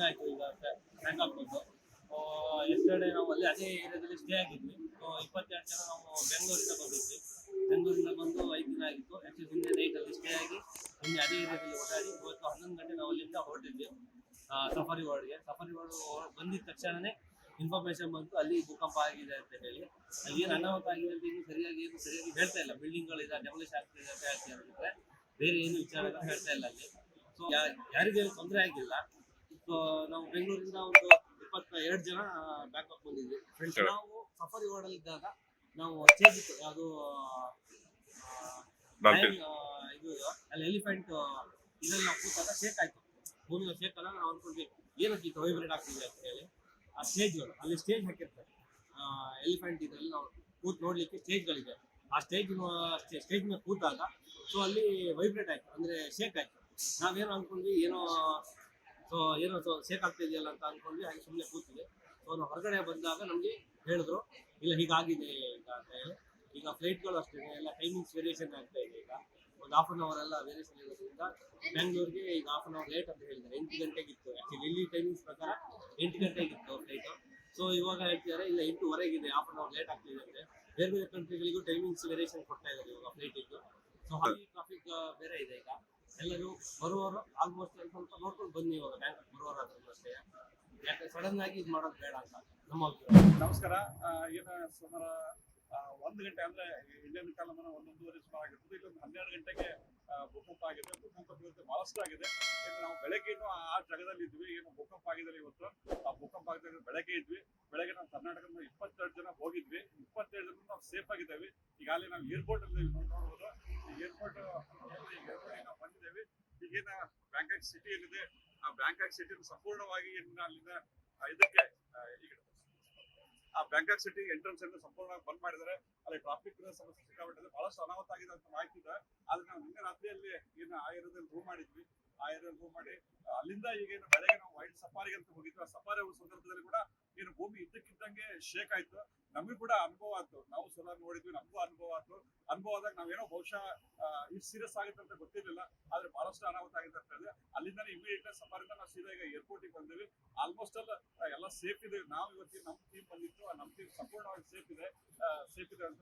Bangkok ಬಂದು yesterday ನಾವು ಅಲ್ಲಿ ಅದೇ ಏರಿಯಾದಲ್ಲಿ ಸ್ಟೇ ಆಗಿದ್ವಿ. ಇಪ್ಪತ್ತೆರಡು ಜನ ನಾವು ಬೆಂಗಳೂರಿಂದ ಬಂದಿದ್ವಿ. ಬೆಂಗಳೂರಿಂದ ಬಂದು ಐದು ದಿನ ಆಗಿತ್ತು. ಆ್ಯಕ್ಚುಲಿ ನಿನ್ನೆ ಅಲ್ಲಿ ಸ್ಟೇ ಆಗಿ, ನಿನ್ನೆ ಅದೇ ಏರಿಯಾದಲ್ಲಿ ಓಡಾಡಿ ಇವತ್ತು ಹನ್ನೊಂದು ಗಂಟೆ ನಾವು ಅಲ್ಲಿಂದ ಹೊರಟಿದ್ವಿ. ಸಫಾರಿ ವಾರ್ಡ್ಗೆ ಸಫಾರಿ ವಾರ್ಡ್ ಬಂದಿದ ತಕ್ಷಣನೇ ಇನ್ಫಾರ್ಮೇಶನ್ ಬಂತು. ಅಲ್ಲಿ ಭೂಕಂಪ ಆಗಿದೆ ಅಂತ ಹೇಳಿ. ಅಲ್ಲಿ ಏನು ಅನಾಹುತ ಆಗಿದೆ ಅಂತ ಏನು ಸರಿಯಾಗಿ ಏನು ಸರಿಯಾಗಿ ಹೇಳ್ತಾ ಇಲ್ಲ. ಬಿಲ್ಡಿಂಗ್ಗಳಿದೆ ಡೆಮೊಲಿಷ್ ಆಗ್ತಿದೆ ಅಂತ ಹೇಳ್ತಾ ಬೇರೆ ಏನು ವಿಚಾರಗಳು ಹೇಳ್ತಾ ಇಲ್ಲ ಅಲ್ಲಿ. ಸೊ ಯಾರಿಗೇನು ತೊಂದರೆ ಆಗಿಲ್ಲ. ನಾವು ಬೆಂಗಳೂರಿಂದ ಒಂದು ಇಪ್ಪತ್ತ ಎರಡು ಜನ ಬ್ಯಾಂಕಾಕ್ ಬಂದಿದ್ವಿ. ನಾವು ಸಫಾರಿ ಓಡ್ ಇದ್ದಾಗ ನಾವು ಸ್ಟೇಜ್ ಇತ್ತು. ಇದು ಅಲ್ಲಿ ಎಲಿಫೆಂಟ್ ಇದ್ರಲ್ಲಿ ನಾವು ಕೂತಾಗ ಶೇಕ್ ಆಯ್ತು. ಭೂಮಿ ಶೇಕ್ ಅಲ್ಲ ನಾವು ಅನ್ಕೊಂಡ್ವಿ ಏನಕ್ಕೆ ಈಗ ವೈಬ್ರೇಟ್ ಆಗ್ತಿದೆ ಅಂತ ಹೇಳಿ. ಆ ಸ್ಟೇಜ್ಗಳು ಅಲ್ಲಿ ಸ್ಟೇಜ್ ಹಾಕಿರ್ತಾರೆ. ಎಲಿಫೆಂಟ್ ಇದ್ರಲ್ಲಿ ನಾವು ಕೂತ್ ನೋಡ್ಲಿಕ್ಕೆ ಸ್ಟೇಜ್ಗಳಿದೆ ಆ ಸ್ಟೇಜ್ ಸ್ಟೇಜ್ ಮೇಲೆ ಕೂತಾಗ ಸೊ ಅಲ್ಲಿ ವೈಬ್ರೇಟ್ ಆಯ್ತು. ಅಂದ್ರೆ ಶೇಕ್ ಆಯ್ತು. ನಾವೇನು ಅನ್ಕೊಂಡ್ವಿ ಏನೋ ಸೊ ಏನೋ ಸೊ ಸೇಕ್ ಆಗ್ತಾ ಇದೆಯಲ್ಲ ಅಂತ ಅನ್ಕೊಂಡ್ವಿ, ಹಾಗೆ ಸುಮ್ಮನೆ ಕೂತಿದೆ ಸೊ ನಾವು ಹೊರಗಡೆ ಬಂದಾಗ ನಮಗೆ ಹೇಳಿದ್ರು, ಇಲ್ಲ ಹೀಗಾಗಿದೆ ಅಂತ ಹೇಳಿ. ಈಗ ಫ್ಲೈಟ್ಗಳು ಅಷ್ಟೇ, ಎಲ್ಲ ಟೈಮಿಂಗ್ಸ್ ವೇರಿಯೇಷನ್ ಆಗ್ತಾ ಇದೆ ಈಗ. ಒಂದು ಹಾಫ್ ಅನ್ ಅವರ್ ಎಲ್ಲ ವೇರಿಯೇಷನ್ ಇರೋದ್ರಿಂದ ಬೆಂಗಳೂರಿಗೆ ಈಗ ಹಾಫ್ ಅನ್ ಅವರ್ ಲೇಟ್ ಅಂತ ಹೇಳಿದ್ದಾರೆ. ಎಂಟು ಗಂಟೆಗಿತ್ತು ಆ್ಯಕ್ಚುಲಿ ಇಲ್ಲಿ ಟೈಮಿಂಗ್ಸ್ ಪ್ರಕಾರ ಎಂಟು ಗಂಟೆಗಿತ್ತು ಫ್ಲೈಟು ಸೊ ಇವಾಗ ಹೇಳ್ತಿದ್ದಾರೆ, ಇಲ್ಲ, ಎಂಟುವರೆಗಿದೆ ಹಾಫ್ ಅನ್ ಅವರ್ ಲೇಟ್ ಆಗ್ತಿದೆ ಅಂದ್ರೆ ಬೇರೆ ಬೇರೆ ಕಂಟ್ರಿಗಳಿಗೂ ಟೈಮಿಂಗ್ಸ್ ವೇರಿಯೇಷನ್ ಕೊಡ್ತಾ ಇದ್ದಾರೆ ಇವಾಗ ಫ್ಲೈಟ್ ಇದ್ದು ಸೊ ಹಾಗೆ ಟ್ರಾಫಿಕ್ ಬೇರೆ ಇದೆ ಈಗ. ಎಲ್ಲರೂ ಬರುವವರು ಆಲ್ಮೋಸ್ಟ್ ಅಂತ ನೋಡ್ಕೊಂಡು ಬನ್ನಿ ಇವಾಗ ಬ್ಯಾಂಕ್ ಬರುವವರು ಅಷ್ಟೇ. ಯಾಕೆ ಸಡನ್ ಆಗಿ ಇದು ಮಾಡೋದು ಬೇಡ ಅಂತ ನಮ್ಮ ನಮಸ್ಕಾರ. ಏನೋ ಸುಮಾರು ಒಂದು ಗಂಟೆ ಅಂದ್ರೆ ಇಂಡಿಯನ್ ಕಾಲಮಾನ ಒಂದೊಂದೂವರೆ ಸುಮಾರು ಆಗಿರ್ತದೆ ಇಲ್ಲೊಂದು ಹನ್ನೆರಡು ಗಂಟೆಗೆ ಭೂಕಂಪ ಆಗಿದೆ. ಭೂಕಂಪ ಬೀಳುತ್ತೆ ಬಹಳಷ್ಟು ಆಗಿದೆ. ಇಲ್ಲಿ ನಾವು ಬೆಳಗ್ಗೆನೂ ಆ ಜಾಗದಲ್ಲಿ ಇದ್ವಿ. ಏನು ಭೂಕಂಪ ಆಗಿದೆ ಇವತ್ತು? ಆ ಭೂಕಂಪ ಆಗಿದ್ರೆ ಬೆಳಗ್ಗೆ ಇದ್ವಿ. ಬೆಳಗ್ಗೆ ನಾವು ಕರ್ನಾಟಕದ ಇಪ್ಪತ್ತೆರಡು ಜನ ಹೋಗಿದ್ವಿ. ಇಪ್ಪತ್ತೆರಡು ಜನ ನಾವು ಸೇಫ್ ಆಗಿದ್ದೇವೆ. ಈಗಾಗಲೇ ನಾವು ಏರ್ಪೋರ್ಟ್ ಅಲ್ಲಿ ನೋಡ್ಬೋದು. ಏರ್ಪೋರ್ಟ್ ಈಗ ನಾವು ಬಂದಿದ್ದೇವೆ ಈಗೇನ ಬ್ಯಾಂಕಾಕ್ ಸಿಟಿ ಏನಿದೆ ಆ ಬ್ಯಾಂಕಾಕ್ ಸಿಟಿ ಸಂಪೂರ್ಣವಾಗಿ ಅಲ್ಲಿಂದ ಇದಕ್ಕೆ ಆ, ಬ್ಯಾಂಕಾಕ್ ಸಿಟಿ ಎಂಟ್ರೆನ್ಸ್ ಅನ್ನು ಸಂಪೂರ್ಣವಾಗಿ ಬಂದ್ ಮಾಡಿದ್ದಾರೆ. ಅಲ್ಲಿ ಟ್ರಾಫಿಕ್ ಸಮಸ್ಯೆ ಸಿಕ್ಕಾಬಿಟ್ಟಿದೆ ಬಹಳಷ್ಟು ಅನಾಹುತ ಆಗಿದೆ ಅಂತ ಮಾಹಿತಿ ಇದೆ. ಆದ್ರೆ ನಾವು ನಿನ್ನೆ ರಾತ್ರಿಯಲ್ಲಿ ಏನು ಆ ಏರಿಯಾದಲ್ಲಿ ರೂಮ್ ಮಾಡಿದ್ವಿ. ಆ ಏರಿಯಾದಲ್ಲಿ ರೂಮ್ ಮಾಡಿ ಅಲ್ಲಿಂದ ಈಗ ಏನು ಬೆಳಗ್ಗೆ ನಾವು ವೈಲ್ಡ್ ಸಫಾರಿಗೆ ಅಂತ ಹೋಗಿದ್ವಿ. ಆ ಸಫಾರಿ ಸಂದರ್ಭದಲ್ಲಿ ಕೂಡ ಏನು ಭೂಮಿ ಇದ್ದಕ್ಕಿದ್ದಂಗೆ ಶೇಕ್ ಆಯ್ತು. ನಮಗೂ ಕೂಡ ಅನುಭವ ಆಯ್ತು. ನಾವು ಸಲ ನೋಡಿದ್ವಿ ನಮಗೂ ಅನುಭವ ಆಯ್ತು. ಅನುಭವ ಆದಾಗ ನಾವೇನೋ ಬಹುಶಃ ಇಷ್ಟು ಸೀರಿಯಸ್ ಆಗುತ್ತೆ ಅಂತ ಗೊತ್ತಿರಲಿಲ್ಲ. ಆದ್ರೆ ಬಹಳಷ್ಟು ಅನಾಹುತ ಆಗಿದೆ ಅಂತ ಹೇಳಿದ್ರೆ ಅಲ್ಲಿಂದ ಇಮಿಡಿಯೇಟ್ ಸಫಾರಿಂದ ನಾವು ಸೀದಾ ಈಗ ಏರ್ಪೋರ್ಟಿಗೆ ಬಂದಿವಿ ಆಲ್ಮೋಸ್ಟ್ ಅಲ್ಲ ಎಲ್ಲ ಸೇಫ್ ಇದೆ. ನಾವು ಇವತ್ತಿ ನಮ್ಮ ಟೀಮ್ ಬಂದಿತ್ತು ನಮ್ಮ ಟೀಮ್ ಸಂಪೂರ್ಣವಾಗಿ ಸೇಫ್ ಇದೆ. ಸೇಫ್ ಇದೆ ಅಂತ